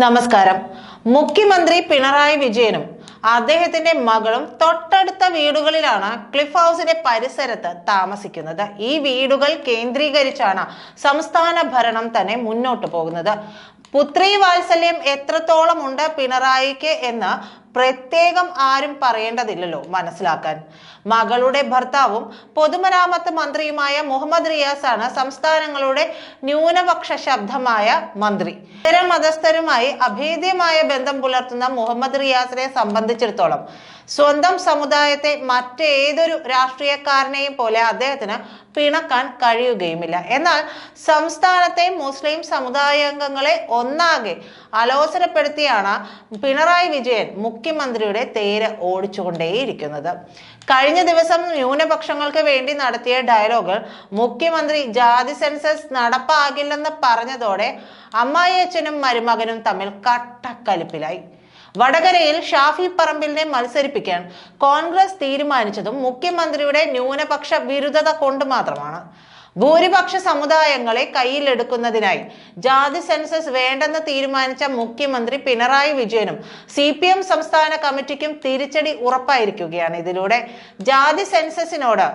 നമസ്കാരം. മുഖ്യമന്ത്രി പിണറായി വിജയനും അദ്ദേഹത്തിന്റെ മകളും തൊട്ടടുത്ത വീടുകളിലാണ് ക്ലിഫ് ഹൗസിന്റെ പരിസരത്ത് താമസിക്കുന്നത്. ഈ വീടുകൾ കേന്ദ്രീകരിച്ചാണ് സംസ്ഥാന ഭരണം തന്നെ മുന്നോട്ട് പോകുന്നത്. പുത്രി വാത്സല്യം എത്രത്തോളം ഉണ്ട് പിണറായിക്ക് എന്ന് പ്രത്യേകം ആരും പറയേണ്ടതില്ലല്ലോ മനസ്സിലാക്കാൻ. മകളുടെ ഭർത്താവും പൊതുമരാമത്ത് മന്ത്രിയുമായ മുഹമ്മദ് റിയാസാണ് സംസ്ഥാനങ്ങളുടെ ന്യൂനപക്ഷ ശബ്ദമായ മന്ത്രി. ഇതര മതസ്ഥരുമായി അഭേദ്യമായ ബന്ധം പുലർത്തുന്ന മുഹമ്മദ് റിയാസിനെ സംബന്ധിച്ചിടത്തോളം സ്വന്തം സമുദായത്തെ മറ്റേതൊരു രാഷ്ട്രീയക്കാരനെയും പോലെ അദ്ദേഹത്തിന് പിണക്കാൻ കഴിയുകയുമില്ല. എന്നാൽ സംസ്ഥാനത്തെ മുസ്ലിം സമുദായാംഗങ്ങളെ ഒന്നാകെ അലോസരപ്പെടുത്തിയാണ് പിണറായി വിജയൻ മുഖ്യമന്ത്രിയുടെ തേര് ഓടിച്ചുകൊണ്ടേയിരിക്കുന്നത്. കഴിഞ്ഞ ദിവസം ന്യൂനപക്ഷങ്ങൾക്ക് വേണ്ടി നടത്തിയ ഡയലോഗുകൾ മുഖ്യമന്ത്രി ജാതി സെൻസസ് നടപ്പാകില്ലെന്ന് പറഞ്ഞതോടെ അമ്മായിയച്ഛനും മരുമകനും തമ്മിൽ കട്ടക്കലിപ്പിലായി. വടകരയിൽ ഷാഫി പറമ്പിലിനെ മത്സരിപ്പിക്കാൻ കോൺഗ്രസ് തീരുമാനിച്ചതും മുഖ്യമന്ത്രിയുടെ ന്യൂനപക്ഷ വിരുദ്ധത കൊണ്ട് മാത്രമാണ്. ഭൂരിപക്ഷ സമുദായങ്ങളെ കയ്യിലെടുക്കുന്നതിനായി ജാതി സെൻസസ് വേണ്ടെന്ന് തീരുമാനിച്ച മുഖ്യമന്ത്രി പിണറായി വിജയനും സി പി എം സംസ്ഥാന കമ്മിറ്റിക്കും തിരിച്ചടി ഉറപ്പായിരിക്കുകയാണ്. ഇതിലൂടെ ജാതി സെൻസസിനോട്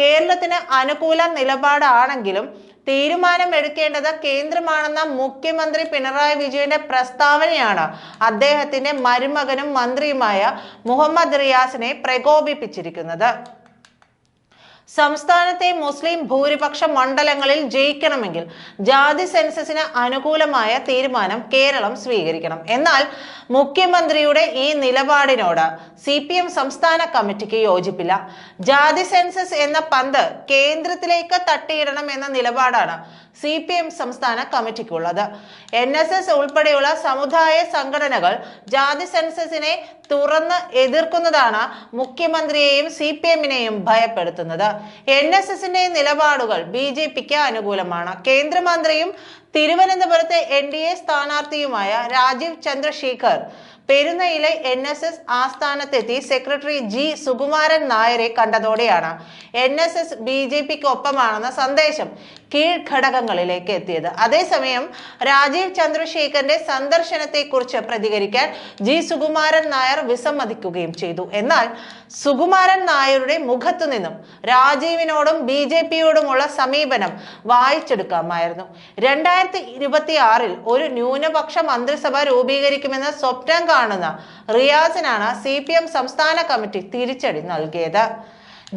കേരളത്തിന് അനുകൂല നിലപാടാണെങ്കിലും തീരുമാനം എടുക്കേണ്ടത് കേന്ദ്രമാണെന്ന മുഖ്യമന്ത്രി പിണറായി വിജയന്റെ പ്രസ്താവനയാണ് അദ്ദേഹത്തിന്റെ മരുമകനും മന്ത്രിയുമായ മുഹമ്മദ് റിയാസിനെ പ്രകോപിപ്പിച്ചിരിക്കുന്നത്. സംസ്ഥാനത്തെ മുസ്ലിം ഭൂരിപക്ഷ മണ്ഡലങ്ങളിൽ ജയിക്കണമെങ്കിൽ ജാതി സെൻസസിന് അനുകൂലമായ തീരുമാനം കേരളം സ്വീകരിക്കണം. എന്നാൽ മുഖ്യമന്ത്രിയുടെ ഈ നിലപാടിനോട് സി പി എം സംസ്ഥാന കമ്മിറ്റിക്ക് യോജിപ്പില്ല. ജാതി സെൻസസ് എന്ന പന്ത് കേന്ദ്രത്തിലേക്ക് തട്ടിയിടണം എന്ന നിലപാടാണ് സി പി എം സംസ്ഥാന കമ്മിറ്റിക്കുള്ളത്. എൻ എസ് എസ് ഉൾപ്പെടെയുള്ള സമുദായ സംഘടനകൾ ജാതി സെൻസസിനെ തുറന്ന് എതിർക്കുന്നതാണ് മുഖ്യമന്ത്രിയെയും സി പി എമ്മിനെയും ഭയപ്പെടുത്തുന്നത്. എൻ എസ് എസിന്റെ നിലപാടുകൾ ബി ജെ പിക്ക് അനുകൂലമാണ്. കേന്ദ്രമന്ത്രിയും തിരുവനന്തപുരത്തെ എൻ ഡി എ സ്ഥാനാർത്ഥിയുമായ രാജീവ് ചന്ദ്രശേഖർ പെരുന്നയിലെ എൻ എസ് എസ് ആസ്ഥാനത്തെത്തി സെക്രട്ടറി ജി സുകുമാരൻ നായരെ കണ്ടതോടെയാണ് N S S B J പിക്ക് ഒപ്പമാണെന്ന സന്ദേശം കീഴ്ഘടകങ്ങളിലേക്ക് എത്തിയത്. അതേസമയം രാജീവ് ചന്ദ്രശേഖരന്റെ സന്ദർശനത്തെക്കുറിച്ച് പ്രതികരിക്കാൻ ജി സുകുമാരൻ നായർ വിസമ്മതിക്കുകയും ചെയ്തു. എന്നാൽ സുകുമാരൻ നായരുടെ മുഖത്തു നിന്നും രാജീവിനോടും ബി ജെ പിയോടുമുള്ള സമീപനം വായിച്ചെടുക്കാമായിരുന്നു. രണ്ടായിരത്തി ഇരുപത്തി ആറിൽ ഒരു ന്യൂനപക്ഷ മന്ത്രിസഭ രൂപീകരിക്കുമെന്ന് സ്വപ്നം കാണുന്ന റിയാസിനാണ് സി പി എം സംസ്ഥാന കമ്മിറ്റി തിരിച്ചടി നൽകിയത്.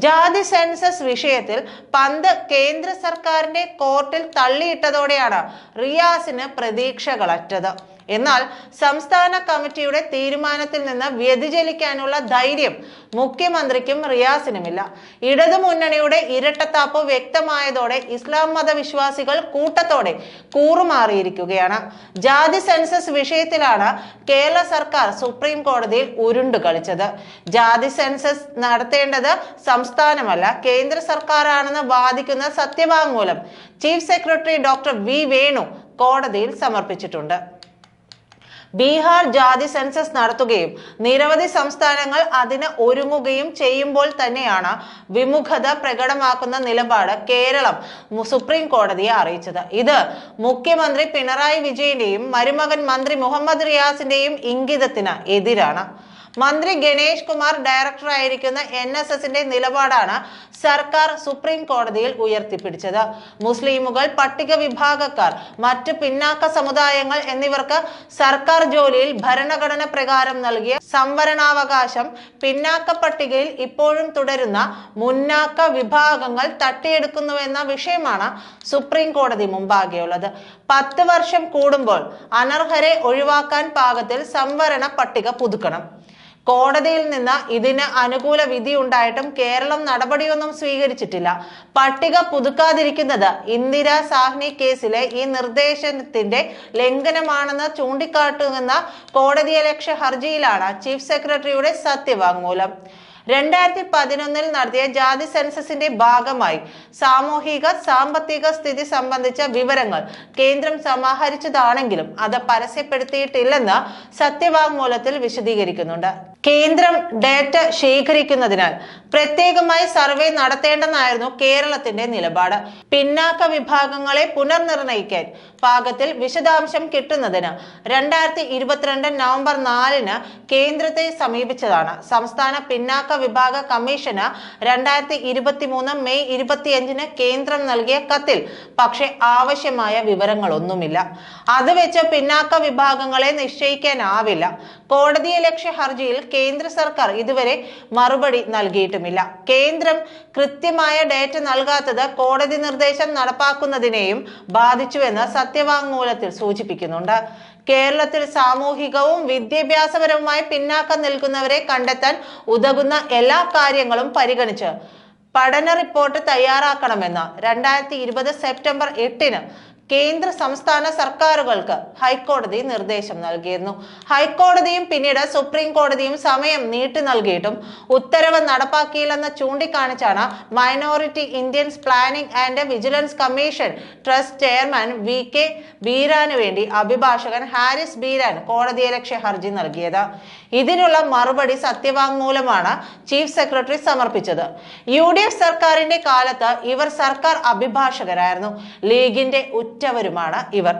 ജാതി സെൻസസ് വിഷയത്തിൽ പന്ത് കേന്ദ്ര സർക്കാരിന്റെ കോർട്ടിൽ തള്ളിയിട്ടതോടെയാണ് റിയാസിന് പ്രതീക്ഷകളറ്റത്. എന്നാൽ സംസ്ഥാന കമ്മിറ്റിയുടെ തീരുമാനത്തിൽ നിന്ന് വ്യതിചലിക്കാനുള്ള ധൈര്യം മുഖ്യമന്ത്രിക്കും റിയാസിനുമില്ല. ഇടതുമുന്നണിയുടെ ഇരട്ടത്താപ്പ് വ്യക്തമായതോടെ ഇസ്ലാം മതവിശ്വാസികൾ കൂട്ടത്തോടെ കൂറുമാറിയിരിക്കുകയാണ്. ജാതി സെൻസസ് വിഷയത്തിലാണ് കേരള സർക്കാർ സുപ്രീം കോടതിയിൽ ഉരുണ്ടു കളിച്ചത്. ജാതി സെൻസസ് നടത്തേണ്ടത് സംസ്ഥാനമല്ല കേന്ദ്ര സർക്കാരാണെന്ന് വാദിക്കുന്ന സത്യവാങ്മൂലം chief secretary doctor V Venu കോടതിയിൽ സമർപ്പിച്ചിട്ടുണ്ട്. ബീഹാർ ജാതി സെൻസസ് നടത്തുകയും നിരവധി സംസ്ഥാനങ്ങൾ അതിന് ഒരുങ്ങുകയും ചെയ്യുമ്പോൾ തന്നെയാണ് വിമുഖത പ്രകടമാക്കുന്ന നിലപാട് കേരളം സുപ്രീം കോടതിയെ അറിയിച്ചത്. ഇത് മുഖ്യമന്ത്രി പിണറായി വിജയന്റെയും മരുമകൻ മന്ത്രി മുഹമ്മദ് റിയാസിന്റെയും ഇംഗിതത്തിന് എതിരാണ്. മന്ത്രി ഗണേഷ് കുമാർ ഡയറക്ടറായിരിക്കുന്ന എൻ എസ് എസിന്റെ നിലപാടാണ് സർക്കാർ സുപ്രീം കോടതിയിൽ ഉയർത്തിപ്പിടിച്ചത്. മുസ്ലിമുകൾ പട്ടിക വിഭാഗക്കാർ മറ്റ് പിന്നാക്ക സമുദായങ്ങൾ എന്നിവർക്ക് സർക്കാർ ജോലിയിൽ ഭരണഘടന പ്രകാരം നൽകിയ സംവരണാവകാശം പിന്നാക്ക പട്ടികയിൽ ഇപ്പോഴും തുടരുന്ന മുന്നാക്ക വിഭാഗങ്ങൾ തട്ടിയെടുക്കുന്നുവെന്ന വിഷയമാണ് സുപ്രീം കോടതി മുമ്പാകെയുള്ളത്. പത്ത് വർഷം കൂടുമ്പോൾ അനർഹരെ ഒഴിവാക്കാൻ പാകത്തിൽ സംവരണ പട്ടിക പുതുക്കണം. കോടതിയിൽ നിന്ന് ഇതിന് അനുകൂല വിധി ഉണ്ടായിട്ടും കേരളം നടപടിയൊന്നും സ്വീകരിച്ചിട്ടില്ല. പട്ടിക പുതുക്കാതിരിക്കുന്നത് ഇന്ദിരാ സാഹ്നി കേസിലെ ഈ നിർദ്ദേശത്തിന്റെ ലംഘനമാണെന്ന് ചൂണ്ടിക്കാട്ടുന്ന കോടതിയലക്ഷ്യ ഹർജിയിലാണ് ചീഫ് സെക്രട്ടറിയുടെ സത്യവാങ്മൂലം. രണ്ടായിരത്തി പതിനൊന്നിൽ നടത്തിയ ജാതി സെൻസസിന്റെ ഭാഗമായി സാമൂഹിക സാമ്പത്തിക സ്ഥിതി സംബന്ധിച്ച വിവരങ്ങൾ കേന്ദ്രം സമാഹരിച്ചതാണെങ്കിലും അത് പരസ്യപ്പെടുത്തിയിട്ടില്ലെന്ന് സത്യവാങ്മൂലത്തിൽ വിശദീകരിക്കുന്നുണ്ട്. കേന്ദ്രം ഡാറ്റ ശേഖരിക്കുന്നതിനാൽ പ്രത്യേകമായി സർവേ നടത്തേണ്ടെന്നായിരുന്നു കേരളത്തിന്റെ നിലപാട്. പിന്നാക്ക വിഭാഗങ്ങളെ പുനർനിർണയിക്കാൻ പാകത്തിൽ വിശദാംശം കിട്ടുന്നതിന് രണ്ടായിരത്തി ഇരുപത്തിരണ്ട് നവംബർ നാലിന് കേന്ദ്രത്തെ സമീപിച്ചതാണ്. സംസ്ഥാന പിന്നാക്ക വിഭാഗ കമ്മീഷന് രണ്ടായിരത്തി ഇരുപത്തി മൂന്ന് മെയ് ഇരുപത്തിയഞ്ചിന് കേന്ദ്രം നൽകിയ കത്തിൽ പക്ഷേ ആവശ്യമായ വിവരങ്ങളൊന്നുമില്ല. അത് വെച്ച് പിന്നാക്ക വിഭാഗങ്ങളെ നിശ്ചയിക്കാനാവില്ല. കോടതിയെ ലക്ഷ്യ ഹർജിയിൽ കേന്ദ്ര സർക്കാർ ഇതുവരെ മറുപടി നൽകിയിട്ടുമില്ല. കേന്ദ്രം കൃത്യമായ ഡേറ്റ നൽകാത്തത് കോടതി നിർദ്ദേശം നടപ്പാക്കുന്നതിനെയും ബാധിച്ചുവെന്ന് സത്യവാങ്മൂലത്തിൽ സൂചിപ്പിക്കുന്നുണ്ട്. കേരളത്തിൽ സാമൂഹികവും വിദ്യാഭ്യാസപരവുമായി പിന്നാക്കം നിൽക്കുന്നവരെ കണ്ടെത്താൻ ഉതകുന്ന എല്ലാ കാര്യങ്ങളും പരിഗണിച്ച് പഠന റിപ്പോർട്ട് തയ്യാറാക്കണമെന്ന് രണ്ടായിരത്തി ഇരുപത് സെപ്റ്റംബർ എട്ടിന് കേന്ദ്ര സംസ്ഥാന സർക്കാരുകൾക്ക് ഹൈക്കോടതി നിർദ്ദേശം നൽകിയിരുന്നു. ഹൈക്കോടതിയും പിന്നീട് സുപ്രീം കോടതിയും സമയം നീട്ടി നൽകിയിട്ടും ഉത്തരവ് നടപ്പാക്കിയില്ലെന്ന് ചൂണ്ടിക്കാണിച്ചാണ് minority Indians planning and vigilance commission trust chairman V K ബീരാന് വേണ്ടി അഭിഭാഷകൻ ഹാരിസ് ബീരാൻ കോടതിയെ ലക്ഷ്യ ഹർജി നൽകിയത്. ഇതിനുള്ള മറുപടി സത്യവാങ്മൂലമാണ് ചീഫ് സെക്രട്ടറി സമർപ്പിച്ചത്. യു ഡി എഫ് സർക്കാരിന്റെ കാലത്ത് ഇവർ സർക്കാർ അഭിഭാഷകരായിരുന്നു. ലീഗിന്റെ ഉറ്റവരുമാണ് ഇവർ.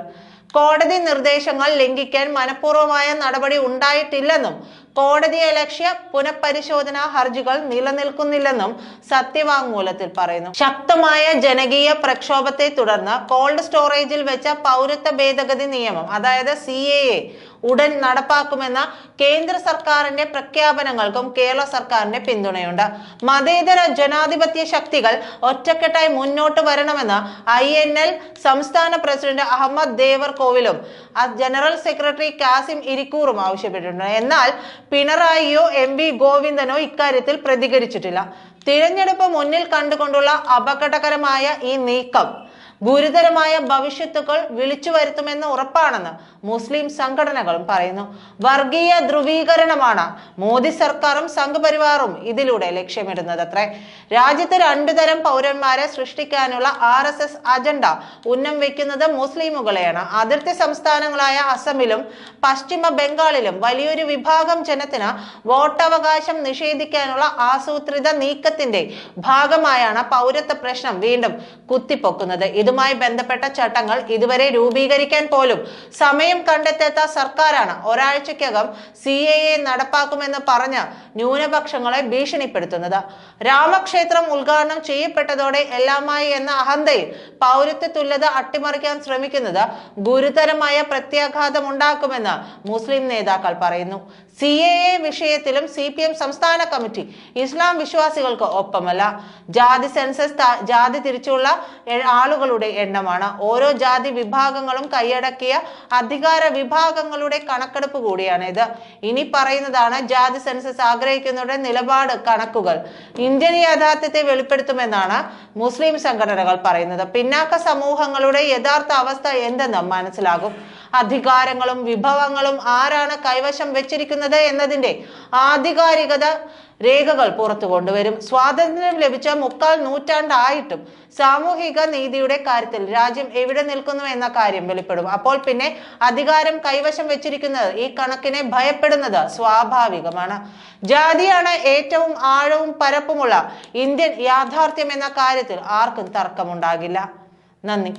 കോടതി നിർദ്ദേശങ്ങൾ ലംഘിക്കാൻ മനഃപൂർവമായ നടപടി ഉണ്ടായിട്ടില്ലെന്നും കോടതിയെ ലക്ഷ്യ പുനഃപരിശോധനാ ഹർജികൾ നിലനിൽക്കുന്നില്ലെന്നും സത്യവാങ്മൂലത്തിൽ പറയുന്നു. ശക്തമായ ജനകീയ പ്രക്ഷോഭത്തെ തുടർന്ന് കോൾഡ് സ്റ്റോറേജിൽ വെച്ച പൗരത്വ ഭേദഗതി നിയമം അതായത് സി ഉടൻ നടപ്പാക്കുമെന്ന കേന്ദ്ര സർക്കാരിന്റെ പ്രഖ്യാപനങ്ങൾക്കും കേരള സർക്കാരിന്റെ പിന്തുണയുണ്ട്. മതേതര ജനാധിപത്യ ശക്തികൾ ഒറ്റക്കെട്ടായി മുന്നോട്ട് വരണമെന്ന് ഐ എൻ എൽ സംസ്ഥാന പ്രസിഡന്റ് അഹമ്മദ് ദേവർ കോവിലും ജനറൽ സെക്രട്ടറി കാസിം ഇരിക്കൂറും ആവശ്യപ്പെട്ടിട്ടുണ്ട്. എന്നാൽ പിണറായിയോ എം വി ഗോവിന്ദനോ ഇക്കാര്യത്തിൽ പ്രതികരിച്ചിട്ടില്ല. തിരഞ്ഞെടുപ്പ് മുന്നിൽ കണ്ടുകൊണ്ടുള്ള അപകടകരമായ ഈ നീക്കം ഗുരുതരമായ ഭവിഷ്യത്തുക്കൾ വിളിച്ചു വരുത്തുമെന്ന് ഉറപ്പാണെന്ന് മുസ്ലിം സംഘടനകളും പറയുന്നു. വർഗീയ ധ്രുവീകരണമാണ് മോദി സർക്കാരും സംഘപരിവാറും ഇതിലൂടെ ലക്ഷ്യമിടുന്നത് അത്രേ രാജ്യത്ത് രണ്ടു തരം പൗരന്മാരെ സൃഷ്ടിക്കാനുള്ള ആർ എസ് എസ് അജണ്ട ഉന്നം വെക്കുന്നത് മുസ്ലിമുകളെയാണ്. അതിർത്തി സംസ്ഥാനങ്ങളായ അസമിലും പശ്ചിമ ബംഗാളിലും വലിയൊരു വിഭാഗം ജനത്തിന് വോട്ടവകാശം നിഷേധിക്കാനുള്ള ആസൂത്രിത നീക്കത്തിന്റെ ഭാഗമായാണ് പൗരത്വ പ്രശ്നം വീണ്ടും കുത്തിപ്പൊക്കുന്നത്. ഇതുമായി ബന്ധപ്പെട്ട ചട്ടങ്ങൾ ഇതുവരെ രൂപീകരിക്കാൻ പോലും സമയം കണ്ടെത്താത്ത സർക്കാരാണ്. ഒരാഴ്ചക്കകം സി എ എ നടപ്പാക്കുമെന്ന് പറഞ്ഞ് ന്യൂനപക്ഷങ്ങളെ ഭീഷണിപ്പെടുത്തുന്നത്. രാമക്ഷേത്രം ഉദ്ഘാടനം ചെയ്യപ്പെട്ടതോടെ എല്ലാമായി എന്ന അഹന്തയിൽ പൗരത്വ തുല്യത അട്ടിമറിക്കാൻ ശ്രമിക്കുന്നത് ഗുരുതരമായ പ്രത്യാഘാതം ഉണ്ടാക്കുമെന്ന് മുസ്ലിം നേതാക്കൾ പറയുന്നു. സി എ എ വിഷയത്തിലും സി പി എം സംസ്ഥാന കമ്മിറ്റി ഇസ്ലാം വിശ്വാസികൾക്ക് ഒപ്പമല്ല. ജാതി സെൻസസ് ജാതി തിരിച്ചുള്ള ആളുകളുടെ എണ്ണമാണ്. ഓരോ ജാതി വിഭാഗങ്ങളും കൈയടക്കിയ അധികാര വിഭാഗങ്ങളുടെ കണക്കെടുപ്പ് കൂടിയാണ് ഇത് ഇനി പറയുന്നതാണ് ജാതി സെൻസസ് ആഗ്രഹിക്കുന്നവരുടെ നിലപാട് കണക്കുകൾ. ഇന്ത്യൻ യാഥാർത്ഥ്യത്തെ വെളിപ്പെടുത്തുമെന്നാണ് മുസ്ലിം സംഘടനകൾ പറയുന്നത്. പിന്നാക്ക സമൂഹങ്ങളുടെ യഥാർത്ഥ അവസ്ഥ എന്തെന്ന് മനസ്സിലാകും. അധികാരങ്ങളും വിഭവങ്ങളും ആരാണ് കൈവശം വെച്ചിരിക്കുന്നത് എന്നതിന്റെ ആധികാരികത രേഖകൾ പുറത്തു കൊണ്ടുവരും. സ്വാതന്ത്ര്യം ലഭിച്ച മുക്കാൽ നൂറ്റാണ്ടായിട്ടും സാമൂഹിക നീതിയുടെ കാര്യത്തിൽ രാജ്യം എവിടെ നിൽക്കുന്നു എന്ന കാര്യം വെളിപ്പെടും. അപ്പോൾ പിന്നെ അധികാരം കൈവശം വെച്ചിരിക്കുന്നത് ഈ കണക്കിനെ ഭയപ്പെടുന്നത് സ്വാഭാവികമാണ്. ജാതിയാണ് ഏറ്റവും ആഴവും പരപ്പുമുള്ള ഇന്ത്യൻ യാഥാർത്ഥ്യം എന്ന കാര്യത്തിൽ ആർക്കും തർക്കമുണ്ടാകില്ല. നന്ദി.